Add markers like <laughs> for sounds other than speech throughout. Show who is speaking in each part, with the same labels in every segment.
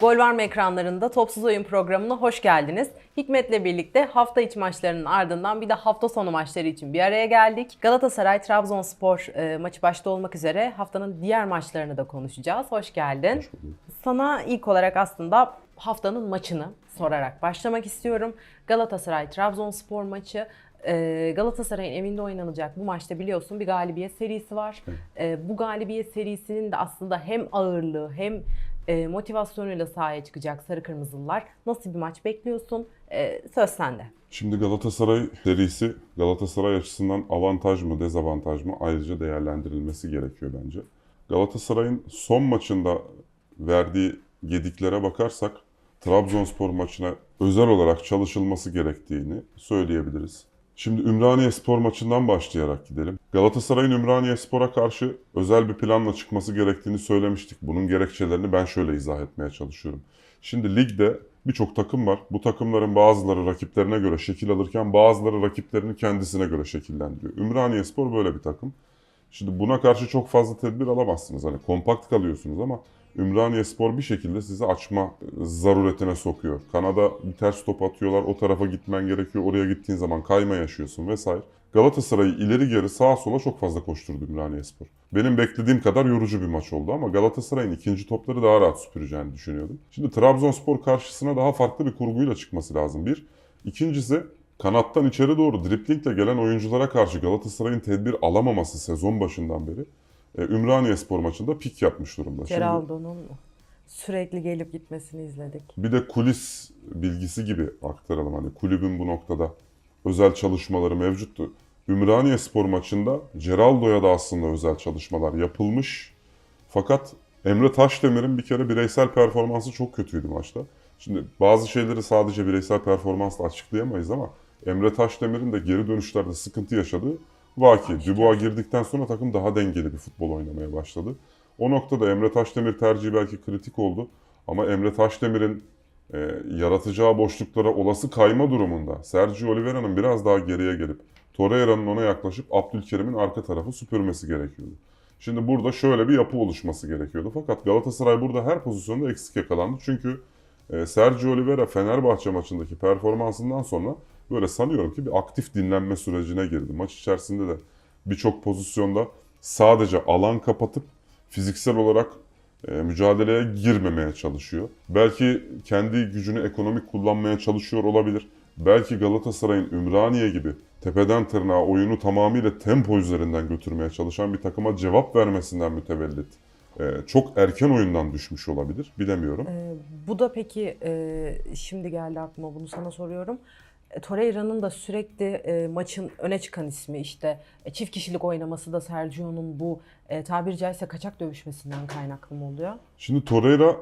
Speaker 1: Gol var mı ekranlarında Topsuz Oyun programına hoş geldiniz. Hikmet'le birlikte hafta içi maçlarının ardından bir de hafta sonu maçları için bir araya geldik. Galatasaray Trabzonspor e, maçı başta olmak üzere haftanın diğer maçlarını da konuşacağız. Hoş geldin. Sana ilk olarak aslında haftanın maçını sorarak başlamak istiyorum. Galatasaray Trabzonspor maçı. e, Galatasaray'ın evinde oynanacak bu maçta biliyorsun bir galibiyet serisi var. E, bu galibiyet serisinin de aslında hem ağırlığı hem e, motivasyonuyla sahaya çıkacak Sarı Kırmızılılar. Nasıl bir maç bekliyorsun? E, söz sende.
Speaker 2: Şimdi Galatasaray serisi Galatasaray açısından avantaj mı dezavantaj mı ayrıca değerlendirilmesi gerekiyor bence. Galatasaray'ın son maçında verdiği gediklere bakarsak Trabzonspor maçına özel olarak çalışılması gerektiğini söyleyebiliriz. Şimdi Ümraniye Spor maçından başlayarak gidelim. Galatasaray'ın Ümraniye Spor'a karşı özel bir planla çıkması gerektiğini söylemiştik. Bunun gerekçelerini ben şöyle izah etmeye çalışıyorum. Şimdi ligde birçok takım var. Bu takımların bazıları rakiplerine göre şekil alırken bazıları rakiplerini kendisine göre şekillendiriyor. Ümraniye Spor böyle bir takım. Şimdi buna karşı çok fazla tedbir alamazsınız. Hani kompakt kalıyorsunuz ama Ümraniye Spor bir şekilde sizi açma zaruretine sokuyor. Kanada bir ters top atıyorlar, o tarafa gitmen gerekiyor. Oraya gittiğin zaman kayma yaşıyorsun vesaire. Galatasaray'ı ileri geri sağa sola çok fazla koşturdu Ümraniye Spor. Benim beklediğim kadar yorucu bir maç oldu ama Galatasaray'ın ikinci topları daha rahat süpüreceğini düşünüyordum. Şimdi Trabzonspor karşısına daha farklı bir kurguyla çıkması lazım bir. İkincisi kanattan içeri doğru driplingle gelen oyunculara karşı Galatasaray'ın tedbir alamaması sezon başından beri Ümraniye Spor maçında pik yapmış durumda.
Speaker 1: Geraldo'nun sürekli gelip gitmesini izledik.
Speaker 2: bir de kulis bilgisi gibi aktaralım. Hani kulübün bu noktada özel çalışmaları mevcuttu. Ümraniye Spor maçında Geraldo'ya da aslında özel çalışmalar yapılmış. Fakat Emre Taşdemir'in bir kere bireysel performansı çok kötüydü maçta. Şimdi bazı şeyleri sadece bireysel performansla açıklayamayız ama Emre Taşdemir'in de geri dönüşlerde sıkıntı yaşadığı vaki. Dubois girdikten sonra takım daha dengeli bir futbol oynamaya başladı. O noktada Emre Taşdemir tercihi belki kritik oldu. Ama Emre Taşdemir'in e, yaratacağı boşluklara olası kayma durumunda Sergio Oliveira'nın biraz daha geriye gelip Torreira'nın ona yaklaşıp Abdülkerim'in arka tarafı süpürmesi gerekiyordu. Şimdi burada şöyle bir yapı oluşması gerekiyordu. Fakat Galatasaray burada her pozisyonda eksik yakalandı. Çünkü e, Sergio Oliveira Fenerbahçe maçındaki performansından sonra böyle sanıyorum ki bir aktif dinlenme sürecine girdi. Maç içerisinde de birçok pozisyonda sadece alan kapatıp fiziksel olarak e, mücadeleye girmemeye çalışıyor. Belki kendi gücünü ekonomik kullanmaya çalışıyor olabilir. Belki Galatasaray'ın Ümraniye gibi tepeden tırnağa oyunu tamamıyla tempo üzerinden götürmeye çalışan bir takıma cevap vermesinden mütevellit. e, çok erken oyundan düşmüş olabilir. Bilemiyorum.
Speaker 1: E, bu da peki e, şimdi geldi aklıma bunu sana soruyorum. E, Torreira'nın da sürekli e, maçın öne çıkan ismi işte e, çift kişilik oynaması da Sergio'nun bu e, tabiri caizse kaçak dövüşmesinden kaynaklı mı oluyor?
Speaker 2: Şimdi Torreira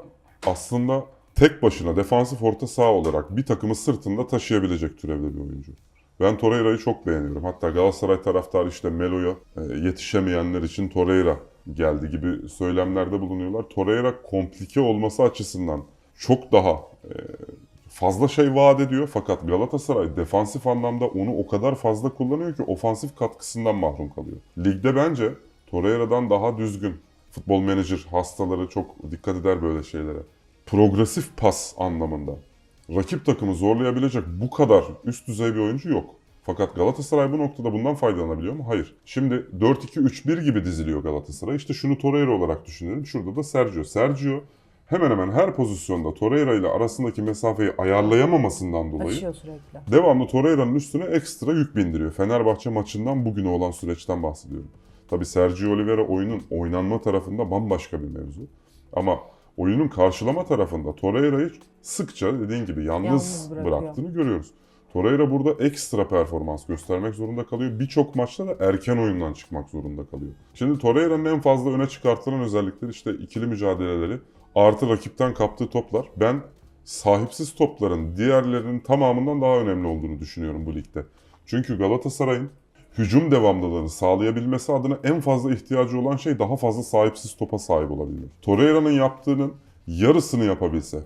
Speaker 2: aslında tek başına defansif orta saha olarak bir takımı sırtında taşıyabilecek türevde bir oyuncu. Ben Torreira'yı çok beğeniyorum. Hatta Galatasaray taraftarı işte Melo'ya e, yetişemeyenler için Torreira geldi gibi söylemlerde bulunuyorlar. Torreira komplike olması açısından çok daha e, fazla şey vaat ediyor. Fakat Galatasaray defansif anlamda onu o kadar fazla kullanıyor ki ofansif katkısından mahrum kalıyor. Ligde bence Torreira'dan daha düzgün futbol menajer hastaları çok dikkat eder böyle şeylere. Progresif pas anlamında rakip takımı zorlayabilecek bu kadar üst düzey bir oyuncu yok. Fakat Galatasaray bu noktada bundan faydalanabiliyor mu? Hayır. Şimdi 4-2-3-1 gibi diziliyor Galatasaray. İşte şunu Torreira olarak düşünelim. Şurada da Sergio. Sergio hemen hemen her pozisyonda Torreira ile arasındaki mesafeyi ayarlayamamasından dolayı
Speaker 1: Açıyor sürekli.
Speaker 2: devamlı Torreira'nın üstüne ekstra yük bindiriyor. Fenerbahçe maçından bugüne olan süreçten bahsediyorum. Tabii Sergio Oliveira oyunun oynanma tarafında bambaşka bir mevzu. Ama oyunun karşılama tarafında Torreira'yı sıkça dediğin gibi yalnız,
Speaker 1: Yalnız bırakıyor.
Speaker 2: bıraktığını görüyoruz. Torreira burada ekstra performans göstermek zorunda kalıyor. Birçok maçta da erken oyundan çıkmak zorunda kalıyor. Şimdi Torreira'nın en fazla öne çıkartılan özellikleri işte ikili mücadeleleri artı rakipten kaptığı toplar. Ben sahipsiz topların diğerlerinin tamamından daha önemli olduğunu düşünüyorum bu ligde. Çünkü Galatasaray'ın hücum devamlılığını sağlayabilmesi adına en fazla ihtiyacı olan şey daha fazla sahipsiz topa sahip olabilmek. Torreira'nın yaptığının yarısını yapabilse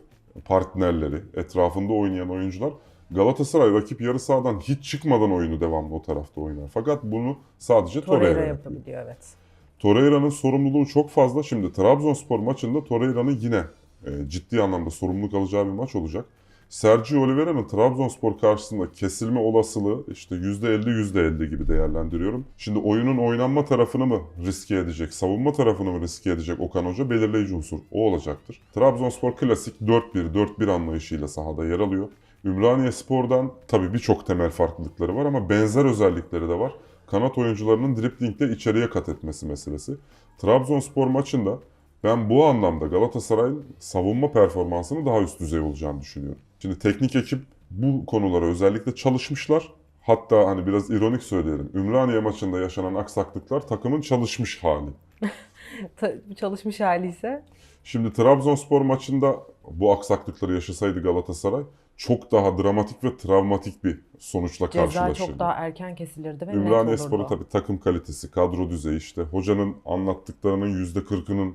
Speaker 2: partnerleri, etrafında oynayan oyuncular Galatasaray rakip yarı sahadan hiç çıkmadan oyunu devamlı o tarafta oynar. Fakat bunu sadece Torreira,
Speaker 1: Torreira yapabiliyor evet.
Speaker 2: Torreira'nın sorumluluğu çok fazla. Şimdi Trabzonspor maçında Torreira'nın yine e, ciddi anlamda sorumluluk alacağı bir maç olacak. Sergio Oliveira'nın Trabzonspor karşısında kesilme olasılığı işte %50 %50 gibi değerlendiriyorum. Şimdi oyunun oynanma tarafını mı riske edecek, savunma tarafını mı riske edecek Okan Hoca belirleyici unsur o olacaktır. Trabzonspor klasik 4-1, 4-1 anlayışıyla sahada yer alıyor. Ümraniye Spor'dan tabii birçok temel farklılıkları var ama benzer özellikleri de var. Kanat oyuncularının driplingde içeriye kat etmesi meselesi. Trabzonspor maçında ben bu anlamda Galatasaray'ın savunma performansının daha üst düzey olacağını düşünüyorum. Şimdi teknik ekip bu konulara özellikle çalışmışlar. Hatta hani biraz ironik söyleyelim. Ümraniye maçında yaşanan aksaklıklar takımın çalışmış hali. <laughs>
Speaker 1: Çalışmış hali ise
Speaker 2: Şimdi Trabzonspor maçında bu aksaklıkları yaşasaydı Galatasaray çok daha dramatik ve travmatik bir sonuçla
Speaker 1: ceza
Speaker 2: karşılaşırdı.
Speaker 1: çok daha erken kesilirdi ve net
Speaker 2: Ümraniye
Speaker 1: olurdu.
Speaker 2: Spor'u tabii takım kalitesi, kadro düzeyi işte hocanın anlattıklarının %40'ının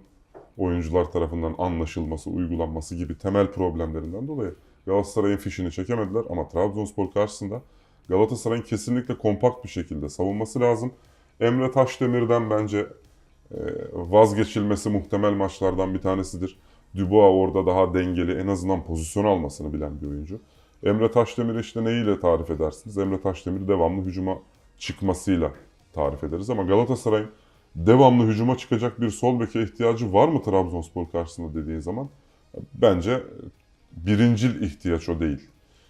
Speaker 2: oyuncular tarafından anlaşılması, uygulanması gibi temel problemlerinden dolayı Galatasaray'ın fişini çekemediler ama Trabzonspor karşısında Galatasaray'ın kesinlikle kompakt bir şekilde savunması lazım. Emre Taşdemir'den bence e, vazgeçilmesi muhtemel maçlardan bir tanesidir. Dubois orada daha dengeli, en azından pozisyon almasını bilen bir oyuncu. Emre Taşdemir'i işte neyiyle tarif edersiniz? Emre Taşdemir devamlı hücuma çıkmasıyla tarif ederiz ama Galatasaray'ın devamlı hücuma çıkacak bir sol beke ihtiyacı var mı Trabzonspor karşısında dediğin zaman bence birincil ihtiyaç o değil.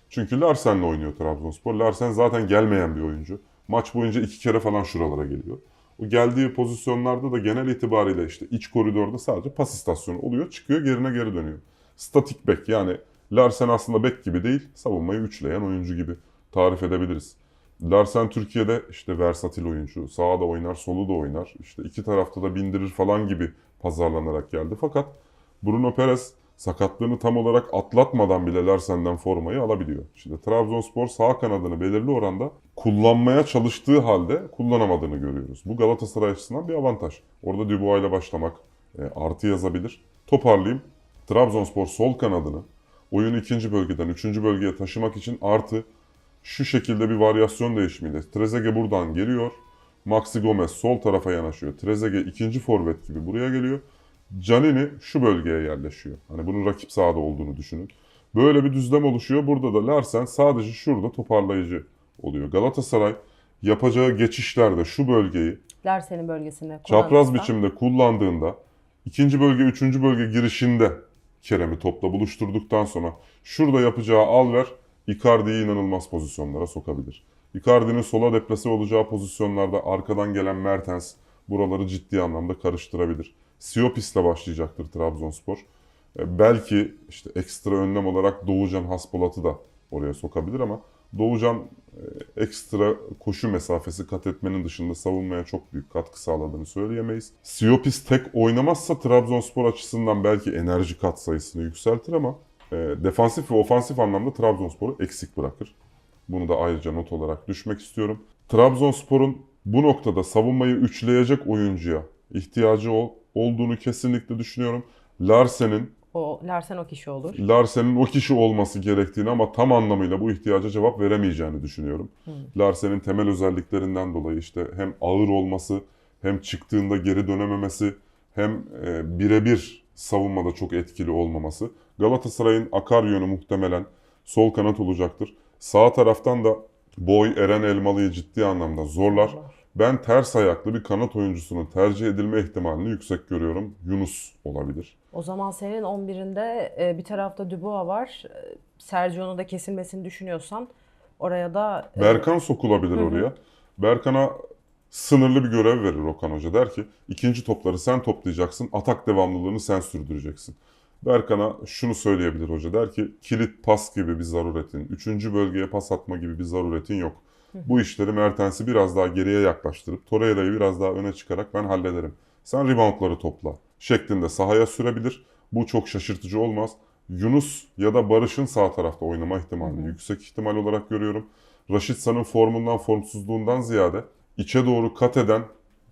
Speaker 2: Çünkü Larsen'le oynuyor Trabzonspor. Larsen zaten gelmeyen bir oyuncu. Maç boyunca iki kere falan şuralara geliyor. O geldiği pozisyonlarda da genel itibariyle işte iç koridorda sadece pas istasyonu oluyor. Çıkıyor gerine geri dönüyor. Statik bek yani Larsen aslında bek gibi değil savunmayı üçleyen oyuncu gibi tarif edebiliriz. Larsen Türkiye'de işte versatil oyuncu. Sağda oynar, solu da oynar. İşte iki tarafta da bindirir falan gibi pazarlanarak geldi. Fakat Bruno Perez sakatlığını tam olarak atlatmadan bile Larsen'den formayı alabiliyor. Şimdi Trabzonspor sağ kanadını belirli oranda kullanmaya çalıştığı halde kullanamadığını görüyoruz. Bu Galatasaray açısından bir avantaj. Orada Dubois ile başlamak e, artı yazabilir. Toparlayayım. Trabzonspor sol kanadını oyunu ikinci bölgeden üçüncü bölgeye taşımak için artı şu şekilde bir varyasyon değişimiyle Trezeguet buradan geliyor. Maxi Gomez sol tarafa yanaşıyor. Trezeguet ikinci forvet gibi buraya geliyor. Canini şu bölgeye yerleşiyor. Hani bunun rakip sahada olduğunu düşünün. Böyle bir düzlem oluşuyor. Burada da Larsen sadece şurada toparlayıcı oluyor. Galatasaray yapacağı geçişlerde şu bölgeyi
Speaker 1: Larsen'in bölgesinde
Speaker 2: çapraz biçimde kullandığında ikinci bölge, üçüncü bölge girişinde Kerem'i topla buluşturduktan sonra şurada yapacağı alver Icardi'yi inanılmaz pozisyonlara sokabilir. Icardi'nin sola deplase olacağı pozisyonlarda arkadan gelen Mertens buraları ciddi anlamda karıştırabilir. Siopis'le başlayacaktır Trabzonspor. E, belki işte ekstra önlem olarak Doğucan Haspolat'ı da oraya sokabilir ama Doğucan e, ekstra koşu mesafesi kat etmenin dışında savunmaya çok büyük katkı sağladığını söyleyemeyiz. Siopis tek oynamazsa Trabzonspor açısından belki enerji kat sayısını yükseltir ama e, defansif ve ofansif anlamda Trabzonspor'u eksik bırakır. Bunu da ayrıca not olarak düşmek istiyorum. Trabzonspor'un bu noktada savunmayı üçleyecek oyuncuya ihtiyacı ol, olduğunu kesinlikle düşünüyorum. Larsen'in
Speaker 1: O Larsen o kişi olur.
Speaker 2: Larsen'in o kişi olması gerektiğini ama tam anlamıyla bu ihtiyaca cevap veremeyeceğini düşünüyorum. Larsen'in temel özelliklerinden dolayı işte hem ağır olması, hem çıktığında geri dönememesi, hem e, birebir savunmada çok etkili olmaması. Galatasaray'ın akar yönü muhtemelen sol kanat olacaktır. Sağ taraftan da Boy Eren Elmalı'yı ciddi anlamda zorlar. Ben ters ayaklı bir kanat oyuncusunun tercih edilme ihtimalini yüksek görüyorum. Yunus olabilir.
Speaker 1: O zaman senin 11'inde e, bir tarafta Dubois var. E, Sergio'nun da kesilmesini düşünüyorsan oraya da e,
Speaker 2: Berkan sokulabilir oraya. Berkan'a sınırlı bir görev verir Okan Hoca. Der ki ikinci topları sen toplayacaksın, atak devamlılığını sen sürdüreceksin. Berkan'a şunu söyleyebilir hoca. Der ki kilit pas gibi bir zaruretin, üçüncü bölgeye pas atma gibi bir zaruretin yok. <laughs> Bu işleri Mertens'i biraz daha geriye yaklaştırıp Torreira'yı biraz daha öne çıkarak ben hallederim. Sen reboundları topla şeklinde sahaya sürebilir. Bu çok şaşırtıcı olmaz. Yunus ya da Barış'ın sağ tarafta oynama ihtimalini yüksek ihtimal olarak görüyorum. Raşit San'ın formundan, formsuzluğundan ziyade içe doğru kat eden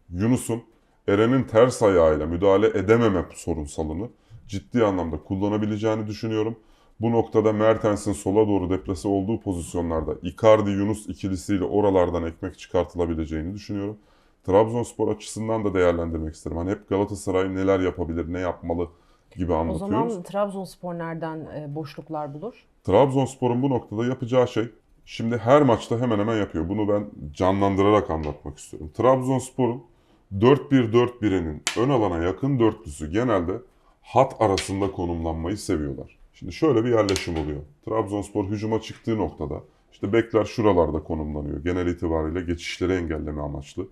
Speaker 2: Yunus'un Eren'in ters ayağıyla müdahale edememe sorunsalını ciddi anlamda kullanabileceğini düşünüyorum. Bu noktada Mertens'in sola doğru deplase olduğu pozisyonlarda Icardi-Yunus ikilisiyle oralardan ekmek çıkartılabileceğini düşünüyorum. Trabzonspor açısından da değerlendirmek isterim. Hani hep Galatasaray neler yapabilir, ne yapmalı gibi
Speaker 1: O
Speaker 2: anlatıyoruz.
Speaker 1: zaman Trabzonspor nereden e, boşluklar bulur?
Speaker 2: Trabzonspor'un bu noktada yapacağı şey şimdi her maçta hemen hemen yapıyor. Bunu ben canlandırarak anlatmak istiyorum. Trabzonspor'un 4-1-4-1'inin ön alana yakın dörtlüsü genelde hat arasında konumlanmayı seviyorlar. Şimdi şöyle bir yerleşim oluyor. Trabzonspor hücuma çıktığı noktada işte bekler şuralarda konumlanıyor. Genel itibariyle geçişleri engelleme amaçlı.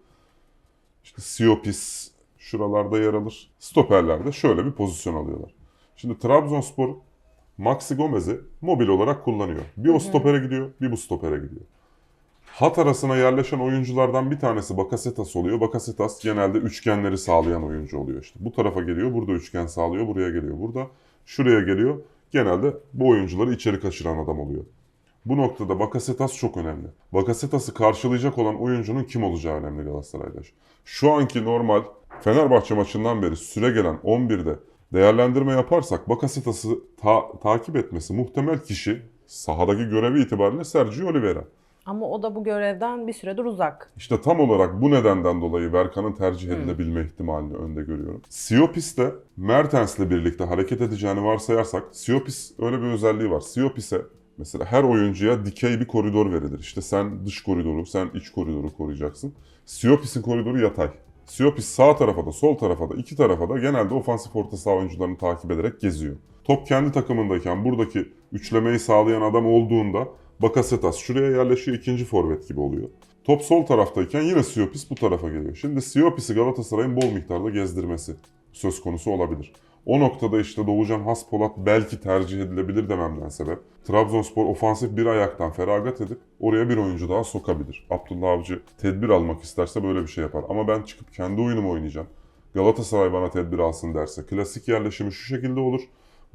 Speaker 2: İşte Siopis şuralarda yer alır. Stoperler de şöyle bir pozisyon alıyorlar. Şimdi Trabzonspor Maxi Gomez'i mobil olarak kullanıyor. Bir o stopere gidiyor, bir bu stopere gidiyor. Hat arasına yerleşen oyunculardan bir tanesi Bakasetas oluyor. Bakasetas genelde üçgenleri sağlayan oyuncu oluyor işte. Bu tarafa geliyor, burada üçgen sağlıyor, buraya geliyor, burada. Şuraya geliyor. Genelde bu oyuncuları içeri kaçıran adam oluyor. Bu noktada Bakasetas çok önemli. Bakasetas'ı karşılayacak olan oyuncunun kim olacağı önemli Galatasaray'da. Şu anki normal Fenerbahçe maçından beri süre gelen 11'de değerlendirme yaparsak Bakasetas'ı ta- takip etmesi muhtemel kişi sahadaki görevi itibariyle Sergio Oliveira.
Speaker 1: Ama o da bu görevden bir süredir uzak.
Speaker 2: İşte tam olarak bu nedenden dolayı Berkan'ın tercih edilebilme ihtimalini önde görüyorum. Siopis de Mertens'le birlikte hareket edeceğini varsayarsak Siopis öyle bir özelliği var. Siopis'e mesela her oyuncuya dikey bir koridor verilir. İşte sen dış koridoru, sen iç koridoru koruyacaksın. Siopis'in koridoru yatay. Siopis sağ tarafa da sol tarafa da iki tarafa da genelde ofansif orta saha oyuncularını takip ederek geziyor. Top kendi takımındayken buradaki üçlemeyi sağlayan adam olduğunda Bakasetas şuraya yerleşiyor ikinci forvet gibi oluyor. Top sol taraftayken yine Siopis bu tarafa geliyor. Şimdi Siopis'i Galatasaray'ın bol miktarda gezdirmesi söz konusu olabilir. O noktada işte Doğucan Haspolat belki tercih edilebilir dememden sebep. Trabzonspor ofansif bir ayaktan feragat edip oraya bir oyuncu daha sokabilir. Abdullah Avcı tedbir almak isterse böyle bir şey yapar. Ama ben çıkıp kendi oyunumu oynayacağım. Galatasaray bana tedbir alsın derse klasik yerleşimi şu şekilde olur.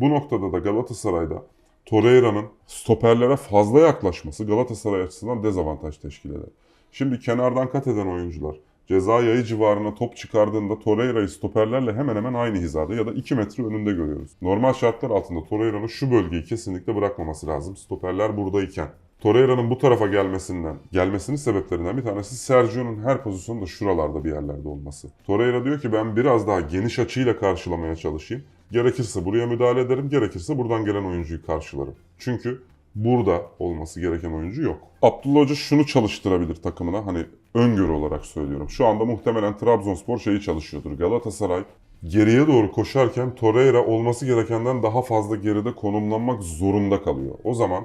Speaker 2: Bu noktada da Galatasaray'da Torreira'nın stoperlere fazla yaklaşması Galatasaray açısından dezavantaj teşkil eder. Şimdi kenardan kat eden oyuncular ceza yayı civarına top çıkardığında Torreira'yı stoperlerle hemen hemen aynı hizada ya da 2 metre önünde görüyoruz. Normal şartlar altında Torreira'nın şu bölgeyi kesinlikle bırakmaması lazım. Stoperler buradayken. Torreira'nın bu tarafa gelmesinden, gelmesinin sebeplerinden bir tanesi Sergio'nun her pozisyonda şuralarda bir yerlerde olması. Torreira diyor ki ben biraz daha geniş açıyla karşılamaya çalışayım. Gerekirse buraya müdahale ederim, gerekirse buradan gelen oyuncuyu karşılarım. Çünkü burada olması gereken oyuncu yok. Abdullah Hoca şunu çalıştırabilir takımına hani öngörü olarak söylüyorum. Şu anda muhtemelen Trabzonspor şeyi çalışıyordur. Galatasaray geriye doğru koşarken Torreira olması gerekenden daha fazla geride konumlanmak zorunda kalıyor. O zaman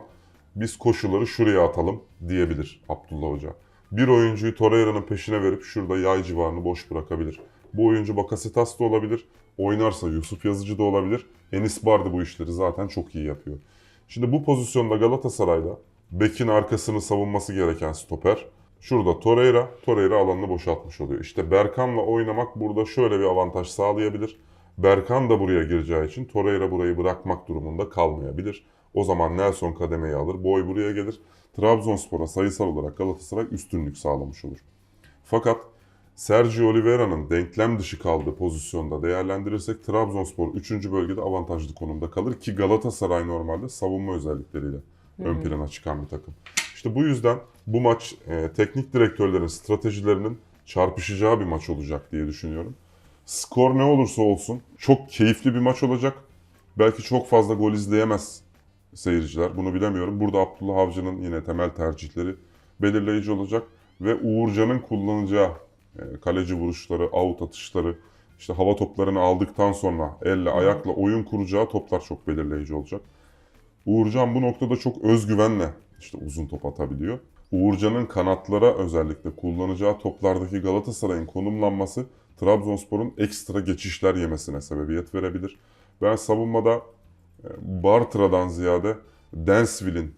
Speaker 2: biz koşuları şuraya atalım diyebilir Abdullah Hoca. Bir oyuncuyu Torreira'nın peşine verip şurada yay civarını boş bırakabilir. Bu oyuncu Bakasetas da olabilir. Oynarsa Yusuf Yazıcı da olabilir. Enis Bardi bu işleri zaten çok iyi yapıyor. Şimdi bu pozisyonda Galatasaray'da Bekin arkasını savunması gereken stoper. Şurada Torreira, Torreira alanını boşaltmış oluyor. İşte Berkan'la oynamak burada şöyle bir avantaj sağlayabilir. Berkan da buraya gireceği için Torreira burayı bırakmak durumunda kalmayabilir. O zaman Nelson kademeyi alır, boy buraya gelir. Trabzonspor'a sayısal olarak Galatasaray üstünlük sağlamış olur. Fakat Sergio Oliveira'nın denklem dışı kaldığı pozisyonda değerlendirirsek Trabzonspor 3. bölgede avantajlı konumda kalır ki Galatasaray normalde savunma özellikleriyle ön plana çıkan bir takım. İşte bu yüzden bu maç e, teknik direktörlerin stratejilerinin çarpışacağı bir maç olacak diye düşünüyorum. Skor ne olursa olsun çok keyifli bir maç olacak. Belki çok fazla gol izleyemez seyirciler. Bunu bilemiyorum. Burada Abdullah Avcı'nın yine temel tercihleri belirleyici olacak. Ve Uğurcan'ın kullanacağı kaleci vuruşları, out atışları, işte hava toplarını aldıktan sonra elle, ayakla oyun kuracağı toplar çok belirleyici olacak. Uğurcan bu noktada çok özgüvenle işte uzun top atabiliyor. Uğurcan'ın kanatlara özellikle kullanacağı toplardaki Galatasaray'ın konumlanması Trabzonspor'un ekstra geçişler yemesine sebebiyet verebilir. Ben savunmada e, Bartra'dan ziyade Densville'in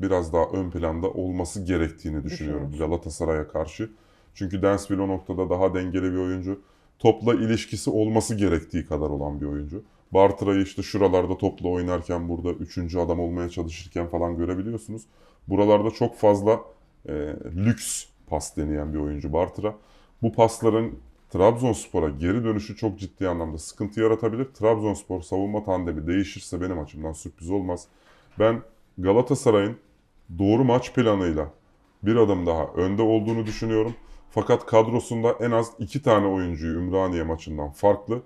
Speaker 2: biraz daha ön planda olması gerektiğini düşünüyorum Galatasaray'a karşı. Çünkü Densville o noktada daha dengeli bir oyuncu. Topla ilişkisi olması gerektiği kadar olan bir oyuncu. Bartra'yı işte şuralarda topla oynarken burada üçüncü adam olmaya çalışırken falan görebiliyorsunuz. Buralarda çok fazla e, lüks pas deneyen bir oyuncu Bartra. Bu pasların Trabzonspor'a geri dönüşü çok ciddi anlamda sıkıntı yaratabilir. Trabzonspor savunma tandemi değişirse benim açımdan sürpriz olmaz. Ben Galatasaray'ın doğru maç planıyla bir adım daha önde olduğunu düşünüyorum. Fakat kadrosunda en az iki tane oyuncuyu Ümraniye maçından farklı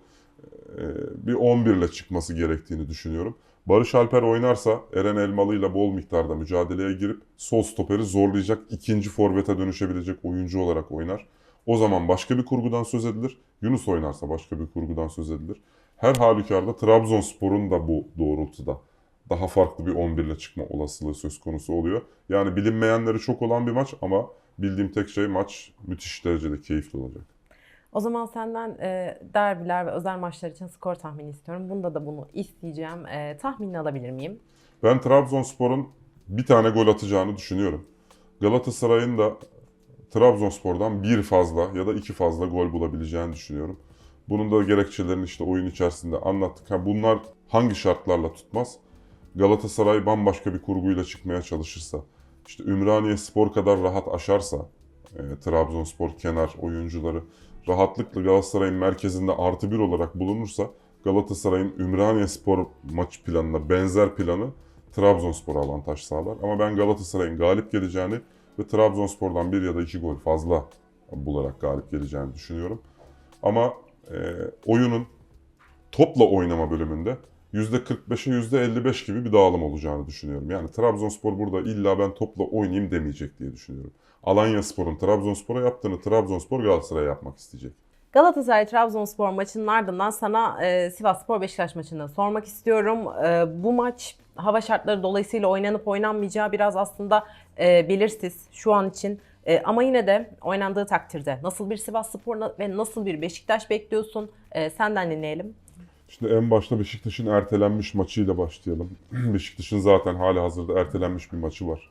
Speaker 2: e, bir 11 ile çıkması gerektiğini düşünüyorum. Barış Alper oynarsa Eren Elmalı ile bol miktarda mücadeleye girip sol stoperi zorlayacak ikinci forvete dönüşebilecek oyuncu olarak oynar. O zaman başka bir kurgudan söz edilir. Yunus oynarsa başka bir kurgudan söz edilir. Her halükarda Trabzonspor'un da bu doğrultuda daha farklı bir 11 ile çıkma olasılığı söz konusu oluyor. Yani bilinmeyenleri çok olan bir maç ama bildiğim tek şey maç müthiş derecede keyifli olacak.
Speaker 1: O zaman senden e, derbiler ve özel maçlar için skor tahmini istiyorum. Bunda da bunu isteyeceğim. E, tahminini alabilir miyim?
Speaker 2: Ben Trabzonspor'un bir tane gol atacağını düşünüyorum. Galatasaray'ın da Trabzonspor'dan bir fazla ya da iki fazla gol bulabileceğini düşünüyorum. Bunun da gerekçelerini işte oyun içerisinde anlattık. Ha, bunlar hangi şartlarla tutmaz? Galatasaray bambaşka bir kurguyla çıkmaya çalışırsa, işte Ümraniye Spor kadar rahat aşarsa, e, Trabzonspor kenar oyuncuları rahatlıkla Galatasaray'ın merkezinde artı bir olarak bulunursa Galatasaray'ın Ümraniye Spor maç planına benzer planı Trabzonspor'a avantaj sağlar. Ama ben Galatasaray'ın galip geleceğini ve Trabzonspor'dan bir ya da iki gol fazla bularak galip geleceğini düşünüyorum. Ama e, oyunun topla oynama bölümünde %45'e %55 gibi bir dağılım olacağını düşünüyorum. Yani Trabzonspor burada illa ben topla oynayayım demeyecek diye düşünüyorum. Alanya Spor'un Trabzonspor'a yaptığını Trabzonspor Galatasaray'a yapmak isteyecek.
Speaker 1: Galatasaray Trabzonspor maçının ardından sana e, Sivas Spor Beşiktaş maçını sormak istiyorum. E, bu maç hava şartları dolayısıyla oynanıp oynanmayacağı biraz aslında e, belirsiz şu an için. E, ama yine de oynandığı takdirde nasıl bir Sivas Spor ve nasıl bir Beşiktaş bekliyorsun? E, senden dinleyelim.
Speaker 2: Şimdi en başta Beşiktaş'ın ertelenmiş maçıyla başlayalım. <clears throat> Beşiktaş'ın zaten hala hazırda ertelenmiş bir maçı var.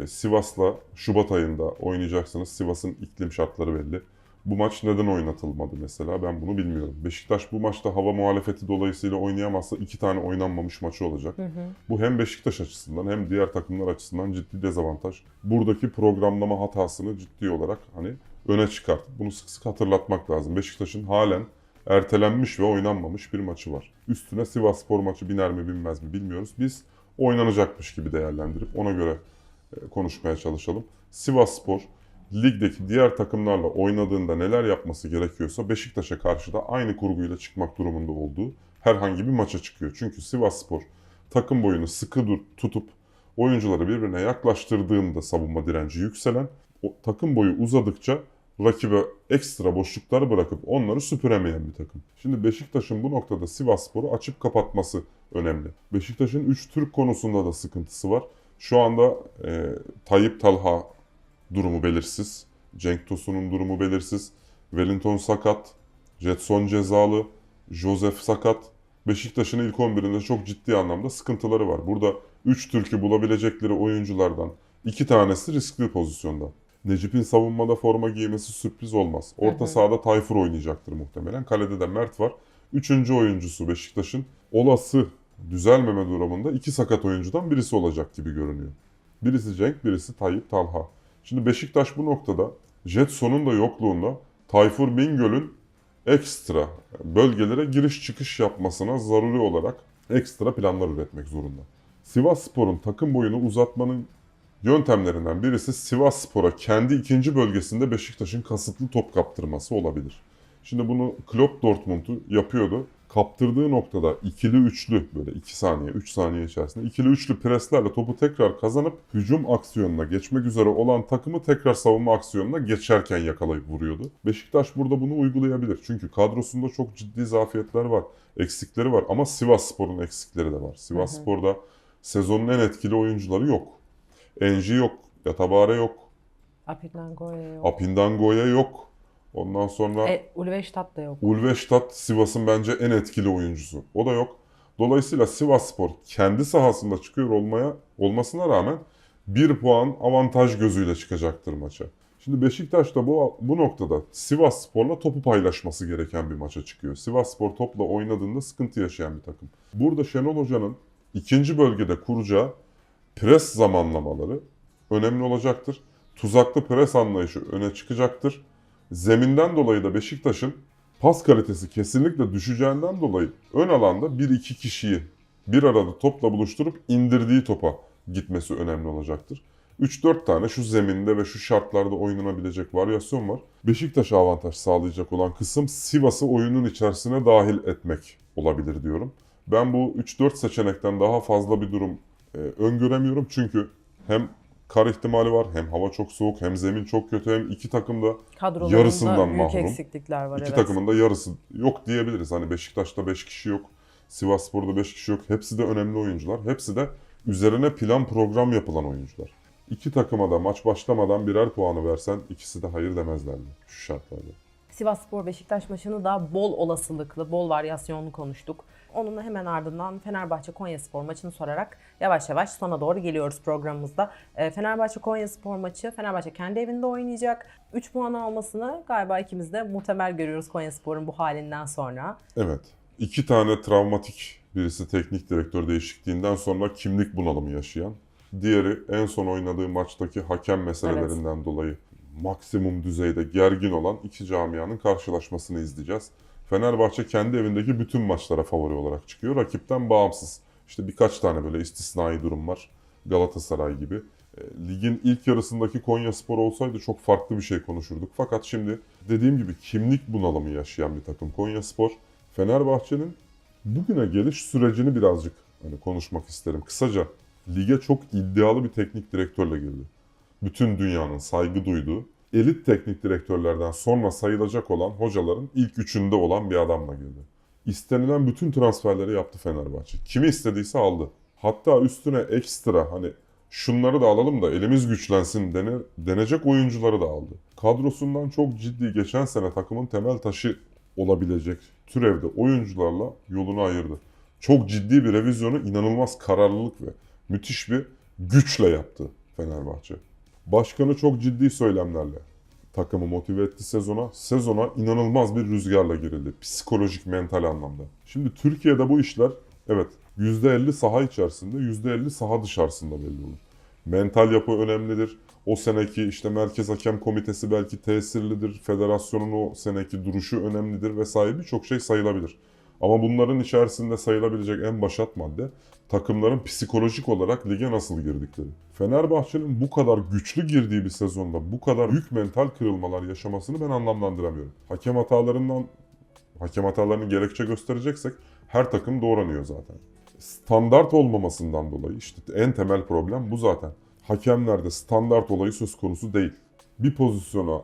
Speaker 2: Ee, Sivas'la Şubat ayında oynayacaksınız. Sivas'ın iklim şartları belli. Bu maç neden oynatılmadı mesela ben bunu bilmiyorum. Beşiktaş bu maçta hava muhalefeti dolayısıyla oynayamazsa iki tane oynanmamış maçı olacak. Bu hem Beşiktaş açısından hem diğer takımlar açısından ciddi dezavantaj. Buradaki programlama hatasını ciddi olarak hani öne çıkartıp bunu sık sık hatırlatmak lazım. Beşiktaş'ın halen ertelenmiş ve oynanmamış bir maçı var. Üstüne Sivas Spor maçı biner mi binmez mi bilmiyoruz. Biz oynanacakmış gibi değerlendirip ona göre e, konuşmaya çalışalım. Sivas Spor ligdeki diğer takımlarla oynadığında neler yapması gerekiyorsa Beşiktaş'a karşı da aynı kurguyla çıkmak durumunda olduğu herhangi bir maça çıkıyor. Çünkü Sivas Spor takım boyunu sıkı tutup oyuncuları birbirine yaklaştırdığında savunma direnci yükselen, o takım boyu uzadıkça rakibe ekstra boşluklar bırakıp onları süpüremeyen bir takım. Şimdi Beşiktaş'ın bu noktada Sivasspor'u açıp kapatması önemli. Beşiktaş'ın 3 Türk konusunda da sıkıntısı var. Şu anda e, Tayyip Talha durumu belirsiz. Cenk Tosun'un durumu belirsiz. Wellington sakat. Jetson cezalı. Joseph sakat. Beşiktaş'ın ilk 11'inde çok ciddi anlamda sıkıntıları var. Burada 3 Türk'ü bulabilecekleri oyunculardan iki tanesi riskli pozisyonda. Necip'in savunmada forma giymesi sürpriz olmaz. Orta sahada Tayfur oynayacaktır muhtemelen. Kalede de Mert var. Üçüncü oyuncusu Beşiktaş'ın olası düzelmeme durumunda iki sakat oyuncudan birisi olacak gibi görünüyor. Birisi Cenk, birisi Tayyip Talha. Şimdi Beşiktaş bu noktada Jetson'un da yokluğunda Tayfur Bingöl'ün ekstra bölgelere giriş çıkış yapmasına zaruri olarak ekstra planlar üretmek zorunda. Sivas Spor'un takım boyunu uzatmanın yöntemlerinden birisi Sivas Spor'a kendi ikinci bölgesinde Beşiktaş'ın kasıtlı top kaptırması olabilir. Şimdi bunu Klopp Dortmund'u yapıyordu. Kaptırdığı noktada ikili üçlü böyle 2 saniye 3 saniye içerisinde ikili üçlü preslerle topu tekrar kazanıp hücum aksiyonuna geçmek üzere olan takımı tekrar savunma aksiyonuna geçerken yakalayıp vuruyordu. Beşiktaş burada bunu uygulayabilir. Çünkü kadrosunda çok ciddi zafiyetler var. Eksikleri var ama Sivas Spor'un eksikleri de var. Sivas Spor'da sezonun en etkili oyuncuları yok. Enji yok, Yatabare yok,
Speaker 1: Apinangoya yok.
Speaker 2: Apindangoya yok. Ondan sonra
Speaker 1: E, Ulveştat da yok.
Speaker 2: Ulveştat Sivas'ın bence en etkili oyuncusu. O da yok. Dolayısıyla Sivas Spor kendi sahasında çıkıyor olmaya olmasına rağmen bir puan avantaj gözüyle çıkacaktır maça. Şimdi Beşiktaş da bu, bu noktada Sivas Spor'la topu paylaşması gereken bir maça çıkıyor. Sivas Spor topla oynadığında sıkıntı yaşayan bir takım. Burada Şenol Hoca'nın ikinci bölgede kuracağı pres zamanlamaları önemli olacaktır. Tuzaklı pres anlayışı öne çıkacaktır. Zeminden dolayı da Beşiktaş'ın pas kalitesi kesinlikle düşeceğinden dolayı ön alanda 1-2 kişiyi bir arada topla buluşturup indirdiği topa gitmesi önemli olacaktır. 3-4 tane şu zeminde ve şu şartlarda oynanabilecek varyasyon var. Beşiktaş'a avantaj sağlayacak olan kısım Sivas'ı oyunun içerisine dahil etmek olabilir diyorum. Ben bu 3-4 seçenekten daha fazla bir durum e, öngöremiyorum. Çünkü hem kar ihtimali var, hem hava çok soğuk, hem zemin çok kötü, hem iki takım da Yarısından
Speaker 1: büyük
Speaker 2: mahrum.
Speaker 1: eksiklikler var.
Speaker 2: İki
Speaker 1: evet.
Speaker 2: takımın da yarısı yok diyebiliriz. Hani Beşiktaş'ta 5 kişi yok. Sivasspor'da 5 kişi yok. Hepsi de önemli oyuncular. Hepsi de üzerine plan program yapılan oyuncular. İki takıma da maç başlamadan birer puanı versen ikisi de hayır demezlerdi şu şartlarda.
Speaker 1: Sivas Spor Beşiktaş maçını da bol olasılıklı, bol varyasyonlu konuştuk. Onun hemen ardından Fenerbahçe Konya Spor maçını sorarak yavaş yavaş sona doğru geliyoruz programımızda. Ee, Fenerbahçe Konya Spor maçı Fenerbahçe kendi evinde oynayacak. 3 puan almasını galiba ikimiz de muhtemel görüyoruz Konya Spor'un bu halinden sonra.
Speaker 2: Evet. İki tane travmatik birisi teknik direktör değişikliğinden sonra kimlik bunalımı yaşayan. Diğeri en son oynadığı maçtaki hakem meselelerinden dolayı maksimum düzeyde gergin olan iki camianın karşılaşmasını izleyeceğiz. Fenerbahçe kendi evindeki bütün maçlara favori olarak çıkıyor. Rakipten bağımsız. İşte birkaç tane böyle istisnai durum var. Galatasaray gibi. E, Ligin ilk yarısındaki Konya Spor olsaydı çok farklı bir şey konuşurduk. Fakat şimdi dediğim gibi kimlik bunalımı yaşayan bir takım Konya Spor. Fenerbahçe'nin bugüne geliş sürecini birazcık hani konuşmak isterim. Kısaca lige çok iddialı bir teknik direktörle girdi. Bütün dünyanın saygı duyduğu, elit teknik direktörlerden sonra sayılacak olan hocaların ilk üçünde olan bir adamla girdi. İstenilen bütün transferleri yaptı Fenerbahçe. Kimi istediyse aldı. Hatta üstüne ekstra hani şunları da alalım da elimiz güçlensin dene, denecek oyuncuları da aldı. Kadrosundan çok ciddi geçen sene takımın temel taşı olabilecek türevde oyuncularla yolunu ayırdı. Çok ciddi bir revizyonu inanılmaz kararlılık ve müthiş bir güçle yaptı Fenerbahçe. Başkanı çok ciddi söylemlerle takımı motive etti sezona. Sezona inanılmaz bir rüzgarla girildi. Psikolojik, mental anlamda. Şimdi Türkiye'de bu işler evet %50 saha içerisinde, %50 saha dışarısında belli olur. Mental yapı önemlidir. O seneki işte Merkez Hakem Komitesi belki tesirlidir. Federasyonun o seneki duruşu önemlidir vesaire birçok şey sayılabilir. Ama bunların içerisinde sayılabilecek en başat madde takımların psikolojik olarak lige nasıl girdikleri. Fenerbahçe'nin bu kadar güçlü girdiği bir sezonda bu kadar büyük mental kırılmalar yaşamasını ben anlamlandıramıyorum. Hakem hatalarından hakem hatalarını gerekçe göstereceksek her takım doğranıyor zaten. Standart olmamasından dolayı işte en temel problem bu zaten. Hakemlerde standart olayı söz konusu değil. Bir pozisyona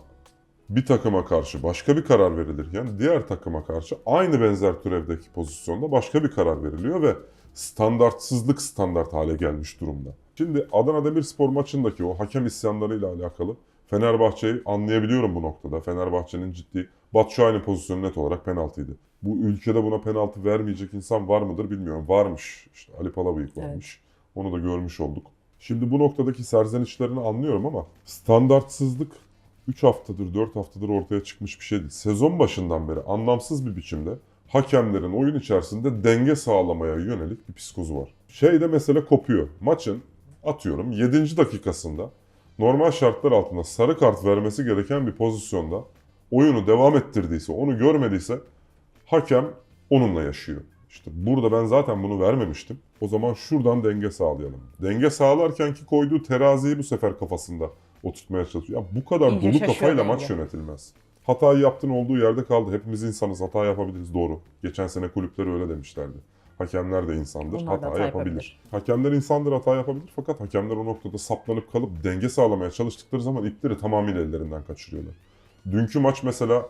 Speaker 2: bir takıma karşı başka bir karar verilirken diğer takıma karşı aynı benzer türevdeki pozisyonda başka bir karar veriliyor ve standartsızlık standart hale gelmiş durumda. Şimdi Adana Demirspor maçındaki o hakem isyanlarıyla alakalı Fenerbahçe'yi anlayabiliyorum bu noktada. Fenerbahçe'nin ciddi Batshuayi'nin pozisyonu net olarak penaltıydı. Bu ülkede buna penaltı vermeyecek insan var mıdır bilmiyorum. Varmış. İşte Ali Palabıyık varmış. Onu da görmüş olduk. Şimdi bu noktadaki serzenişlerini anlıyorum ama standartsızlık 3 haftadır, 4 haftadır ortaya çıkmış bir şey değil. Sezon başından beri anlamsız bir biçimde hakemlerin oyun içerisinde denge sağlamaya yönelik bir psikozu var. Şeyde mesele kopuyor. Maçın atıyorum 7. dakikasında normal şartlar altında sarı kart vermesi gereken bir pozisyonda oyunu devam ettirdiyse, onu görmediyse hakem onunla yaşıyor. İşte burada ben zaten bunu vermemiştim. O zaman şuradan denge sağlayalım. Denge sağlarken ki koyduğu teraziyi bu sefer kafasında oturtmaya çalışıyor. Ya bu kadar
Speaker 1: İyice
Speaker 2: dolu kafayla maç yönetilmez. Hatayı yaptığın olduğu yerde kaldı. Hepimiz insanız, hata yapabiliriz doğru. Geçen sene kulüpleri öyle demişlerdi. Hakemler de insandır,
Speaker 1: Onlar da
Speaker 2: hata,
Speaker 1: hata
Speaker 2: yapabilir.
Speaker 1: yapabilir.
Speaker 2: Hakemler insandır, hata yapabilir. Fakat hakemler o noktada saplanıp kalıp denge sağlamaya çalıştıkları zaman ipleri tamamıyla ellerinden kaçırıyorlar. Dünkü maç mesela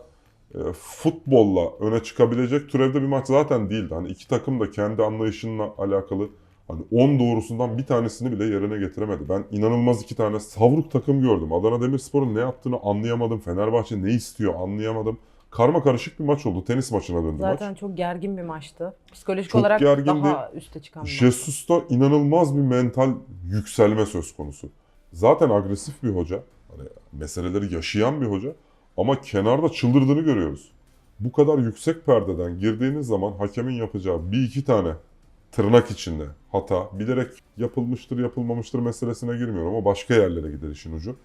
Speaker 2: e, futbolla öne çıkabilecek türevde bir maç zaten değildi. Hani iki takım da kendi anlayışınla alakalı hani 10 doğrusundan bir tanesini bile yerine getiremedi. Ben inanılmaz iki tane savruk takım gördüm. Adana Demirspor'un ne yaptığını anlayamadım. Fenerbahçe ne istiyor anlayamadım. Karma karışık bir maç oldu. Tenis maçına döndü maç.
Speaker 1: Zaten çok gergin bir maçtı. Psikolojik
Speaker 2: Çok
Speaker 1: olarak
Speaker 2: gergindi.
Speaker 1: daha üste çıkan bir.
Speaker 2: Jesus'ta inanılmaz bir mental yükselme söz konusu. Zaten agresif bir hoca. Hani meseleleri yaşayan bir hoca. Ama kenarda çıldırdığını görüyoruz. Bu kadar yüksek perdeden girdiğiniz zaman hakemin yapacağı bir iki tane tırnak içinde hata bilerek yapılmıştır yapılmamıştır meselesine girmiyorum ama başka yerlere gider işin ucu.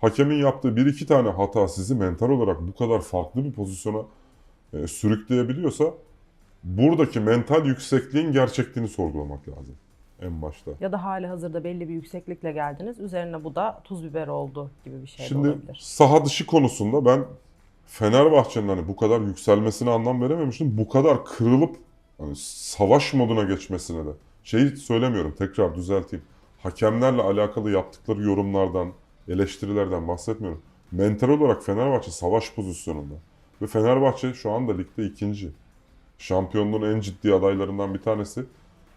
Speaker 2: Hakemin yaptığı bir iki tane hata sizi mental olarak bu kadar farklı bir pozisyona e, sürükleyebiliyorsa buradaki mental yüksekliğin gerçekliğini sorgulamak lazım. en başta.
Speaker 1: Ya da hali hazırda belli bir yükseklikle geldiniz. Üzerine bu da tuz biber oldu gibi bir şey
Speaker 2: Şimdi
Speaker 1: olabilir.
Speaker 2: saha dışı konusunda ben Fenerbahçe'nin hani bu kadar yükselmesine anlam verememiştim. Bu kadar kırılıp hani savaş moduna geçmesine de. Şeyi söylemiyorum tekrar düzelteyim. Hakemlerle alakalı yaptıkları yorumlardan, eleştirilerden bahsetmiyorum. Mental olarak Fenerbahçe savaş pozisyonunda. Ve Fenerbahçe şu anda ligde ikinci. Şampiyonluğun en ciddi adaylarından bir tanesi.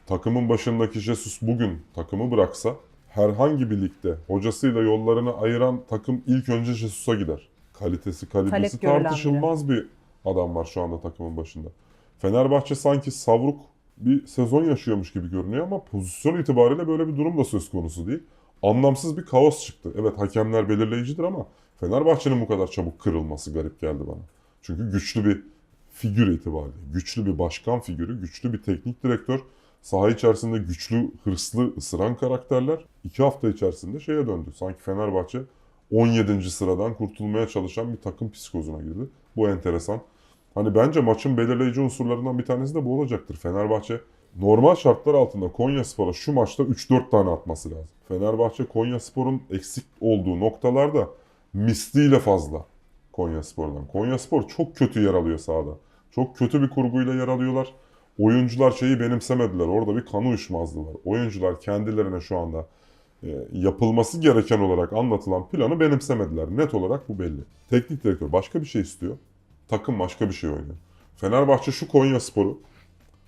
Speaker 2: Takımın başındaki Jesus bugün takımı bıraksa herhangi bir ligde hocasıyla yollarını ayıran takım ilk önce Jesus'a gider. Kalitesi kalitesi
Speaker 1: Talep
Speaker 2: tartışılmaz bir adam var şu anda takımın başında. Fenerbahçe sanki savruk bir sezon yaşıyormuş gibi görünüyor ama pozisyon itibariyle böyle bir durum da söz konusu değil. Anlamsız bir kaos çıktı. Evet hakemler belirleyicidir ama Fenerbahçe'nin bu kadar çabuk kırılması garip geldi bana. Çünkü güçlü bir figür itibariyle, güçlü bir başkan figürü, güçlü bir teknik direktör, saha içerisinde güçlü, hırslı, ısıran karakterler iki hafta içerisinde şeye döndü. Sanki Fenerbahçe 17. sıradan kurtulmaya çalışan bir takım psikozuna girdi. Bu enteresan. Hani bence maçın belirleyici unsurlarından bir tanesi de bu olacaktır. Fenerbahçe normal şartlar altında Konyaspor'a şu maçta 3-4 tane atması lazım. Fenerbahçe Konyaspor'un eksik olduğu noktalarda misliyle fazla Konyaspor'dan. Konyaspor çok kötü yer alıyor sahada. Çok kötü bir kurguyla yer alıyorlar. Oyuncular şeyi benimsemediler. Orada bir kanı uyuşmazlığı var. Oyuncular kendilerine şu anda e, yapılması gereken olarak anlatılan planı benimsemediler. Net olarak bu belli. Teknik direktör başka bir şey istiyor. Takım başka bir şey oynuyor. Fenerbahçe şu Konya Sporu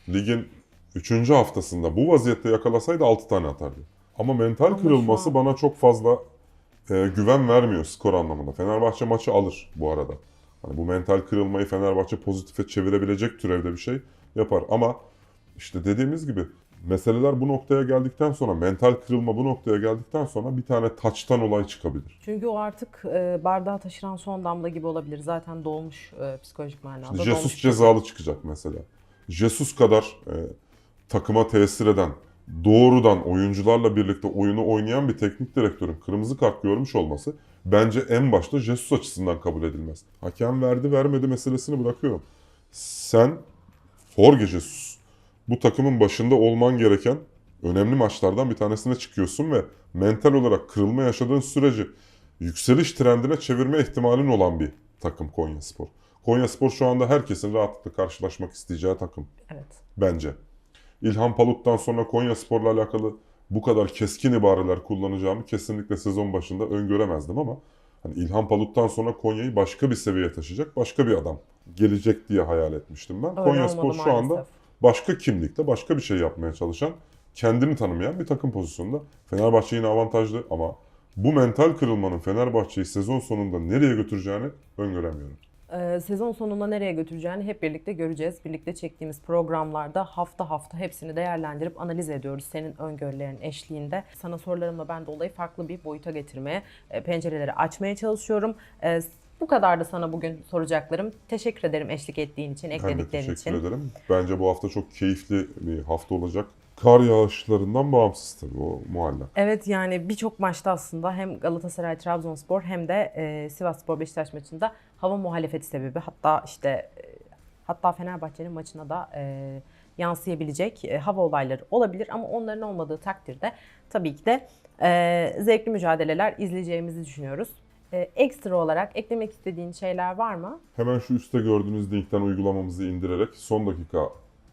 Speaker 2: ligin 3. haftasında bu vaziyette yakalasaydı 6 tane atardı. Ama mental
Speaker 1: Ama
Speaker 2: kırılması
Speaker 1: an-
Speaker 2: bana çok fazla e, güven vermiyor skor anlamında. Fenerbahçe maçı alır bu arada. Hani bu mental kırılmayı Fenerbahçe pozitife çevirebilecek türevde bir şey yapar. Ama işte dediğimiz gibi meseleler bu noktaya geldikten sonra, mental kırılma bu noktaya geldikten sonra bir tane taçtan olay çıkabilir.
Speaker 1: Çünkü o artık e, bardağı taşıran son damla gibi olabilir. Zaten dolmuş e, psikolojik manada.
Speaker 2: Şimdi Jesus
Speaker 1: dolmuş.
Speaker 2: cezalı çıkacak mesela. Jesus kadar e, takıma tesir eden, doğrudan oyuncularla birlikte oyunu oynayan bir teknik direktörün kırmızı kart görmüş olması bence en başta Jesus açısından kabul edilmez. Hakem verdi vermedi meselesini bırakıyorum. Sen Jorge Jesus bu takımın başında olman gereken önemli maçlardan bir tanesine çıkıyorsun ve mental olarak kırılma yaşadığın süreci yükseliş trendine çevirme ihtimalin olan bir takım Konyaspor. Konyaspor şu anda herkesin rahatlıkla karşılaşmak isteyeceği takım
Speaker 1: Evet.
Speaker 2: bence. İlhan Palut'tan sonra Konyaspor'la alakalı bu kadar keskin ibareler kullanacağımı kesinlikle sezon başında öngöremezdim ama hani İlhan Palut'tan sonra Konya'yı başka bir seviyeye taşıyacak başka bir adam gelecek diye hayal etmiştim ben.
Speaker 1: Öyle
Speaker 2: Konyaspor şu anda
Speaker 1: maalesef.
Speaker 2: Başka kimlikte, başka bir şey yapmaya çalışan, kendini tanımayan bir takım pozisyonunda. Fenerbahçe yine avantajlı ama bu mental kırılmanın Fenerbahçe'yi sezon sonunda nereye götüreceğini öngöremiyorum.
Speaker 1: Ee, sezon sonunda nereye götüreceğini hep birlikte göreceğiz. Birlikte çektiğimiz programlarda hafta hafta hepsini değerlendirip analiz ediyoruz. Senin öngörülerin eşliğinde. Sana sorularımla ben de olayı farklı bir boyuta getirmeye, e, pencereleri açmaya çalışıyorum. Bu kadar da sana bugün soracaklarım. Teşekkür ederim eşlik ettiğin için,
Speaker 2: Ben de
Speaker 1: eklediklerin
Speaker 2: teşekkür
Speaker 1: için.
Speaker 2: ederim. Bence bu hafta çok keyifli bir hafta olacak. Kar yağışlarından bağımsız tabii o muallak.
Speaker 1: Evet yani birçok maçta aslında hem Galatasaray Trabzonspor hem de e, Sivasspor Beşiktaş maçında hava muhalefeti sebebi hatta işte e, hatta Fenerbahçe'nin maçına da e, yansıyabilecek e, hava olayları olabilir ama onların olmadığı takdirde tabii ki de e, zevkli mücadeleler izleyeceğimizi düşünüyoruz. E, ekstra olarak eklemek istediğin şeyler var mı?
Speaker 2: Hemen şu üstte gördüğünüz linkten uygulamamızı indirerek son dakika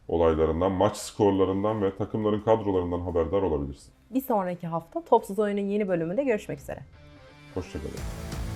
Speaker 2: olaylarından, maç skorlarından ve takımların kadrolarından haberdar olabilirsin.
Speaker 1: Bir sonraki hafta Topsuz Oyun'un yeni bölümünde görüşmek üzere.
Speaker 2: Hoşçakalın.